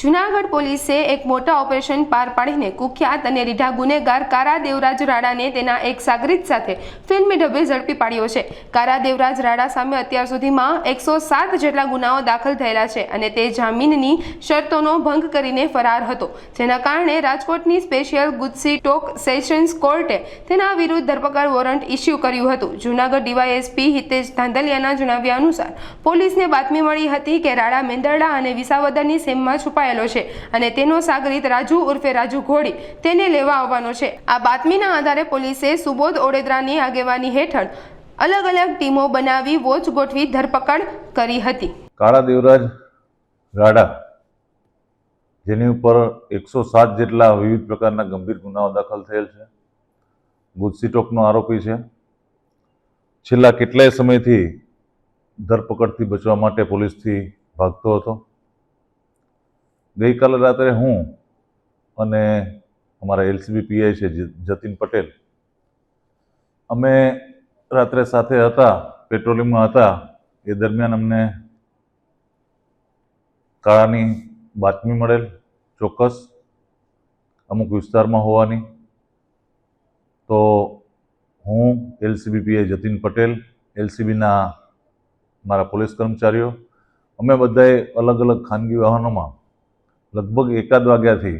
જુનાગઢ પોલીસે એક મોટા ઓપરેશન પાર પાડીને કુખ્યાત અને રીઢા ગુનેગાર કારા દેવરાજ રાડાને તેના એક સાગરીત સાથે ફિલ્મી ઢબે ઝડપી પાડ્યો છે. કારા દેવરાજ રાડા સામે અત્યાર સુધીમાં એકસો સાત જેટલા ગુનાઓ દાખલ થયેલા છે અને તે જામીનની શરતોનો ભંગ કરીને ફરાર હતો. જેના કારણે રાજકોટની સ્પેશિયલ ગુજસી ટોક સેશન્સ કોર્ટે તેના વિરુદ્ધ ધરપકડ વોરંટ ઇસ્યુ કર્યું હતું. જુનાગઢ ડીવાયએસપી હિતેશ ધાંધલિયાના જણાવ્યા અનુસાર પોલીસને બાતમી મળી હતી કે રાડા મેંદરડા અને વિસાવદરની સેમમાં છુપાયેલો છે અને તેનો સાગરીત રાજુ ઉર્ફે રાજુ ઘોડી તેને લેવા આવવાનો છે. આ બાતમીના આધારે પોલીસે સુબોધ ઓડેદરાની આગેવાની હેઠળ અલગ અલગ ટીમો બનાવી વોચ ગોઠવી ધરપકડ કરી હતી. કાળા દેવરાજ રાડા, જેની ઉપર એકસો સાત જેટલા વિવિધ પ્રકારના ગંભીર ગુનાઓ દાખલ થયેલ છે. ગુજસીટોકનો આરોપી છે. છેલ્લા કેટલાય સમયથી ધરપકડથી બચવા માટે પોલીસથી ભાગતો હતો. ગઈકાલે રાત્રે હું અને અમારા એલસીબી પીઆઈ છે જતીન પટેલ અમે રાત્રે સાથે હતા, પેટ્રોલિંગમાં હતા. એ દરમિયાન અમને કાળાની બાતમી મળેલ, ચોક્કસ, અમુક વિસ્તારમાં હોવાની. તો હું, એલસીબી પીઆઈ જતીન પટેલ, એલસીબીના મારા પોલીસ કર્મચારીઓ, અમે બધાએ અલગ અલગ ખાનગી વાહનોમાં લગભગ એકાદ વાગ્યાથી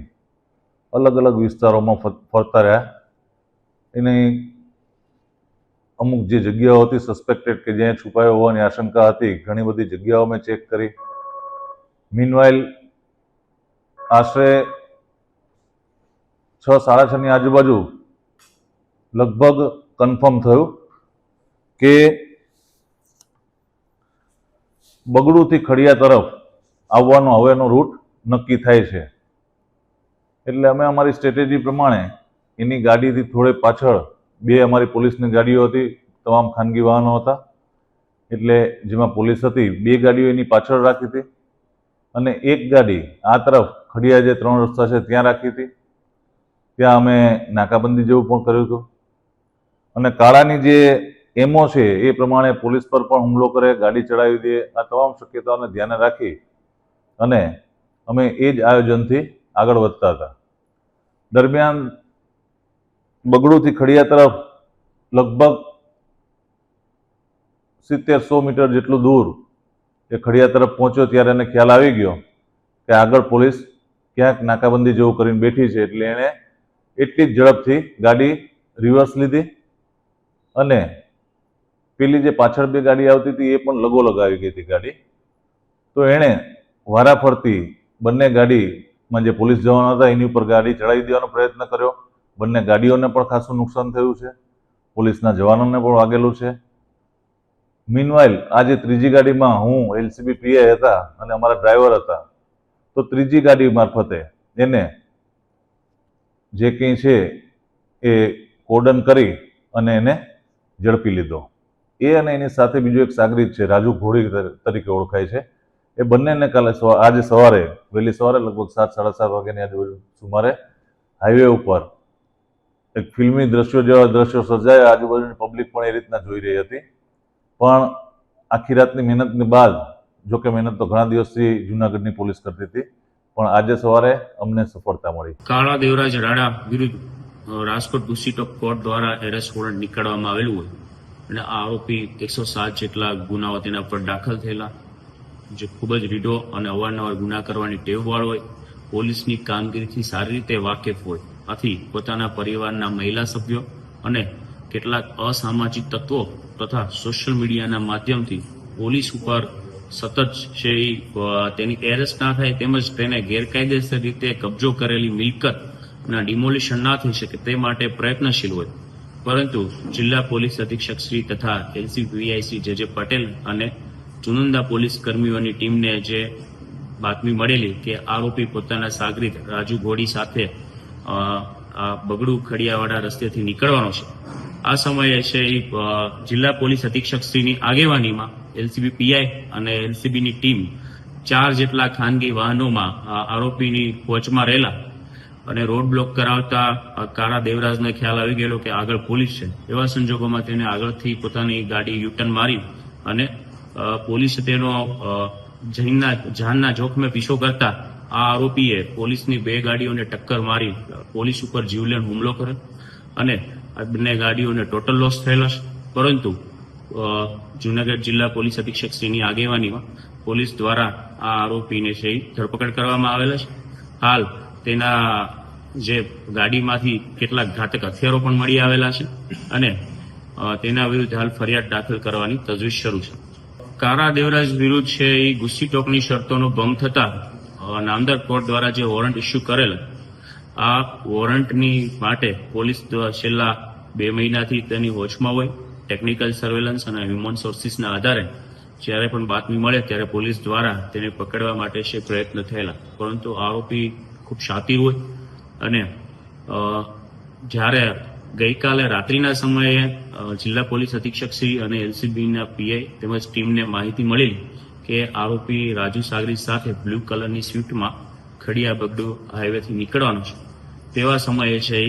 અલગ અલગ વિસ્તારોમાં ફરતા રહ્યા. એની અમુક જે જગ્યાઓ હતી સસ્પેક્ટેડ કે જ્યાં છુપાયો હોવાની આશંકા હતી, ઘણી બધી જગ્યાઓ મેં ચેક કરી. મીનવાઇલ આશરે છ, સાડા છની આજુબાજુ લગભગ કન્ફર્મ થયું કે બગડુથી ખડિયા તરફ આવવાનો હવેનો રૂટ નક્કી થાય છે. એટલે અમે અમારી સ્ટ્રેટેજી પ્રમાણે એની ગાડીથી થોડે પાછળ બે અમારી પોલીસની ગાડીઓ હતી, તમામ ખાનગી વાહનો હતા. એટલે જેમાં પોલીસ હતી, બે ગાડીઓ એની પાછળ રાખી હતી. અને એક ગાડી આ તરફ ખડિયા જે ત્રણ રસ્તા છે ત્યાં રાખી હતી. ત્યાં અમે નાકાબંધી જેવું પણ કર્યું હતું. અને કાળાની જે એમો છે એ પ્રમાણે પોલીસ પર પણ હુમલો કરે, ગાડી ચડાવી દે, આ તમામ શક્યતાઓને ધ્યાને રાખી અને અમે એ જ આયોજનથી આગળ વધતા હતા. દરમિયાન બગડુથી ખડિયા તરફ લગભગ સિત્તેર સો મીટર જેટલું દૂર એ ખડિયા તરફ પહોંચ્યો ત્યારે એને ખ્યાલ આવી ગયો કે આગળ પોલીસ ક્યાંક નાકાબંધી જેવું કરીને બેઠી છે એટલે એણે એટલી જ ઝડપથી ગાડી રિવર્સ લીધી અને પેલી જે પાછળ બે ગાડી આવતી હતી એ પણ લગો લગાવી ગઈ હતી ગાડી. તો એણે વારાફરતી બંને ગાડીમાં જે પોલીસ જવાનો હતા, એની ઉપર ગાડી ચડાવી દેવાનો પ્રયત્ન કર્યો. બંને ગાડીઓને પણ ખાસું નુકસાન થયું છે. પોલીસના જવાનોને પણ વાગેલું છે. મીનવાઇલ આજે ત્રીજી ગાડીમાં હું એલસીબી પીઆઈ હતા અને અમારા ડ્રાઈવર હતા. તો ત્રીજી ગાડી મારફતે એને જે કંઈ છે એ કોર્ડન કરી અને એને ઝડપી લીધો. એ અને એની સાથે બીજો એક સાગરીત છે, રાજુ ઘોડી તરીકે ઓળખાય છે. એ બંનેને કાલે આજે સવારે, વહેલી સવારે લગભગ સાત, સાડા સાત વાગ્યાની આજે સુમારે હાઈવે ઉપર એક ફિલ્મી દ્રશ્યો જેવા દ્રશ્યો સર્જાયા. આજુબાજુની પબ્લિક પણ એ રીતના જોઈ રહી હતી. પણ આખી રાતની મહેનતની બાદ જો કે મહેનત તો ઘણા દિવસથી જુનાગઢની પોલીસ કરતી હતી, પણ આજે સવારે અમને સફળતા મળી. કાળા દેવરાજ રાણા વિરુદ્ધ રાજકોટ ગુસ્સી કોર્ટ દ્વારા એરેસ્ટ વોરંટ નીકળવામાં આવેલું હોય. અને આ આરોપી એકસો સાત જેટલા ગુનાઓ તેના પર દાખલ થયેલા. જે ખૂબ જ રીઢો અને અવારનવાર ગુના કરવાની ટેવ વાળો હોય, પોલીસની કામગીરીથી સારી રીતે વાકેફ હોય. આથી પોતાના પરિવારના મહિલા સભ્યો અને કેટલાક અસામાજિક તત્વો તથા સોશિયલ મીડિયાના માધ્યમથી પોલીસ ઉપર સતત છે તેની એરેસ્ટ ના થાય તેમજ તેને ગેરકાયદેસર રીતે કબજો કરેલી મિલકત ના ડિમોલિશન ના થઈ શકે તે માટે પ્રયત્નશીલ હોય. પરંતુ જિલ્લા પોલીસ અધિક્ષક શ્રી તથા એલસી વીઆઈસી જે જે પટેલ અને ચુનંદા પોલીસ કર્મીઓની ટીમને જે બાતમી મળેલી કે આરોપી પોતાના સાગરીત રાજુ ઘોડી સાથે આ બગડું ખડિયાવાડા રસ્તેથી નીકળવાનો છે. આ સમયે છે એ જિલ્લા પોલીસ અધિક્ષકશ્રીની આગેવાનીમાં એલસીબી પીઆઈ અને એલસીબીની ટીમ ચાર જેટલા ખાનગી વાહનોમાં આરોપીની કોચમાં રહેલા અને રોડ બ્લોક કરાવતા કારા દેવરાજને ખ્યાલ આવી ગયેલો કે આગળ પોલીસ છે. એવા સંજોગોમાં તેને આગળથી પોતાની ગાડી યુટર્ન મારી અને પોલીસે તેનો જૈનના, જાનના જોખમે પીછો કરતા આ આરોપીએ પોલીસની બે ગાડીઓને ટક્કર મારી પોલીસ ઉપર જીવલેણ હુમલો કર્યો અને આ બંને ગાડીઓને ટોટલ લોસ થયેલો છે. પરંતુ જુનાગઢ જિલ્લા પોલીસ અધિક્ષક શ્રીની આગેવાનીમાં પોલીસ દ્વારા આ આરોપીને છે ધરપકડ કરવામાં આવેલા છે. હાલ તેના જે ગાડીમાંથી કેટલાક ઘાતક હથિયારો પણ મળી આવેલા છે અને તેના વિરુદ્ધ હાલ ફરિયાદ દાખલ કરવાની તજવીજ શરૂ છે. કારા દેવરાજ વિરુદ્ધ છે એ ગુસ્સી ટોકની શરતોનો ભંગ થતા નામદાર કોર્ટ દ્વારા જે વોરંટ ઇસ્યુ કરેલ, આ વોરંટની માટે પોલીસ છેલ્લા બે મહિનાથી તેની વોચમાં હોય, ટેકનિકલ સર્વેલન્સ અને હ્યુમન સોર્સિસના આધારે જ્યારે પણ બાતમી મળે ત્યારે પોલીસ દ્વારા તેને પકડવા માટે છે પ્રયત્ન થયેલા. પરંતુ આરોપી ખૂબ શાતિર હોય અને જ્યારે ગઈકાલે રાત્રિના સમયે જિલ્લા પોલીસ અધિક્ષક શ્રી અને એલસીબીના પીઆઈ તેમજ ટીમને માહિતી મળેલી કે આરોપી રાજુ સાગરી સાથે બ્લુ કલરની સ્વિફ્ટમાં ખડિયા બગડો હાઈવેથી નીકળવાનો છે. તેવા સમયે છે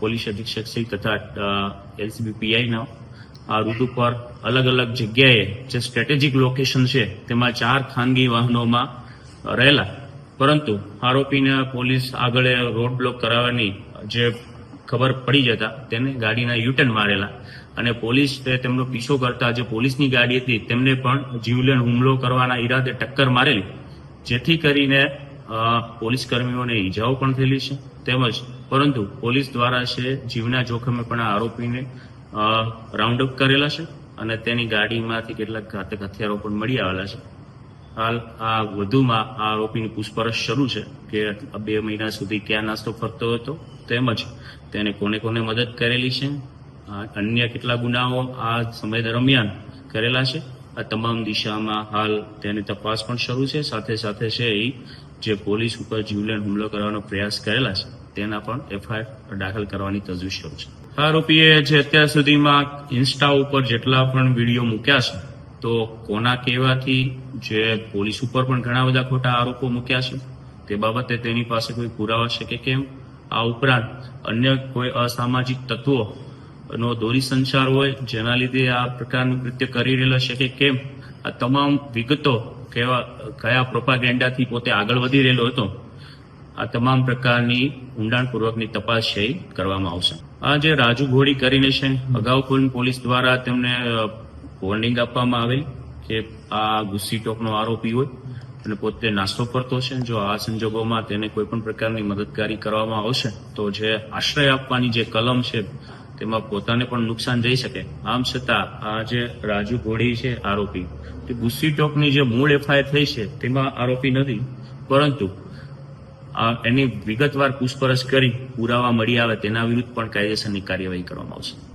પોલીસ અધિક્ષક શ્રી તથા એલસીબી પીઆઈના આ રૂટ ઉપર અલગ અલગ જગ્યાએ જે સ્ટ્રેટેજિક લોકેશન છે તેમાં ચાર ખાનગી વાહનોમાં રહેલા. પરંતુ આરોપીને પોલીસ આગળ રોડ બ્લોક કરાવવાની જે ખબર પડી જતા તેને ગાડીના યુટર્ન મારેલા. અને પોલીસ તેમનો પીછો કરતા જે પોલીસની ગાડી હતી તેમને પણ જીવલેણ હુમલો કરવાના ઈરાદે ટક્કર મારેલી. જેથી કરીને પોલીસ કર્મીઓને ઈજાઓ પણ થયેલી છે. તેમજ, પરંતુ પોલીસ દ્વારા છે જીવના જોખમે પણ આરોપીને રાઉન્ડ અપ કરેલા છે. અને તેની ગાડીમાંથી કેટલાક ઘાતક હથિયારો પણ મળી આવેલા છે. હાલ આ વધુમાં આરોપીની પૂછપરછ શરૂ છે કે બે મહિના સુધી ક્યાં નાસ્તો ફરતો હતો તેમજ તેને કોને કોને મદદ કરેલી છે? અન્ય કેટલા ગુનાઓ આ સમય દરમિયાન કરેલા છે? આ તમામ દિશામાં હાલ તેની તપાસ પણ શરૂ છે. સાથે સાથે છે એ જે પોલીસ ઉપર જીવલેણ હુમલો કરવાનો પ્રયાસ કરેલા છે, તેના પણ એફઆઈઆર દાખલ કરવાની તજવીજ શરૂ છે. આરોપીએ જે અત્યાર સુધીમાં ઇન્સ્ટા ઉપર જેટલા પણ વીડિયો મૂક્યા છે તો કોના કહેવાથી જે પોલીસ ઉપર પણ ઘણા બધા ખોટા આરોપો મૂક્યા છે, તે બાબતે તેની પાસે કોઈ પુરાવા છે કે કેમ? આ ઉપરાંત અન્ય કોઈ અસામાજિક તત્વો નો દોરી સંચાર હોય, જેના લીધે આ પ્રકારનું કૃત્ય કરી રહેલા છે કે કેમ? આ તમામ વિગતો કેવા, કયા પ્રોપાગેન્ડાથી પોતે આગળ વધી રહેલો હતો, આ તમામ પ્રકારની ઊંડાણપૂર્વકની તપાસ છે કરવામાં આવશે. આ જે રાજુ ઘોડી કરીને છે, અગાઉ પોલીસ દ્વારા તેમને વોર્નિંગ આપવામાં આવેલ કે આ ગુસ્સી ટોકનો આરોપી હોય અને પોતે નાસ્તો કરતો છે જો આ સંજોગોમાં તેને કોઈ પણ પ્રકારની મદદગારી કરવામાં આવશે, તો જે આશ્રય આપવાની જે કલમ છે, તેમાં પોતાને પણ નુકસાન જઈ શકે. આમ છતાં, આ જે રાજુ ઘોડી છે આરોપી, તે ગુસ્સી ટોકની જે મૂળ એફઆઈઆર થઈ છે, તેમાં આરોપી નથી. પરંતુ, આ એની વિગતવાર પૂછપરછ કરી પુરાવા મળી આવે તેના વિરુદ્ધ પણ કાયદેસરની કાર્યવાહી કરવામાં આવશે.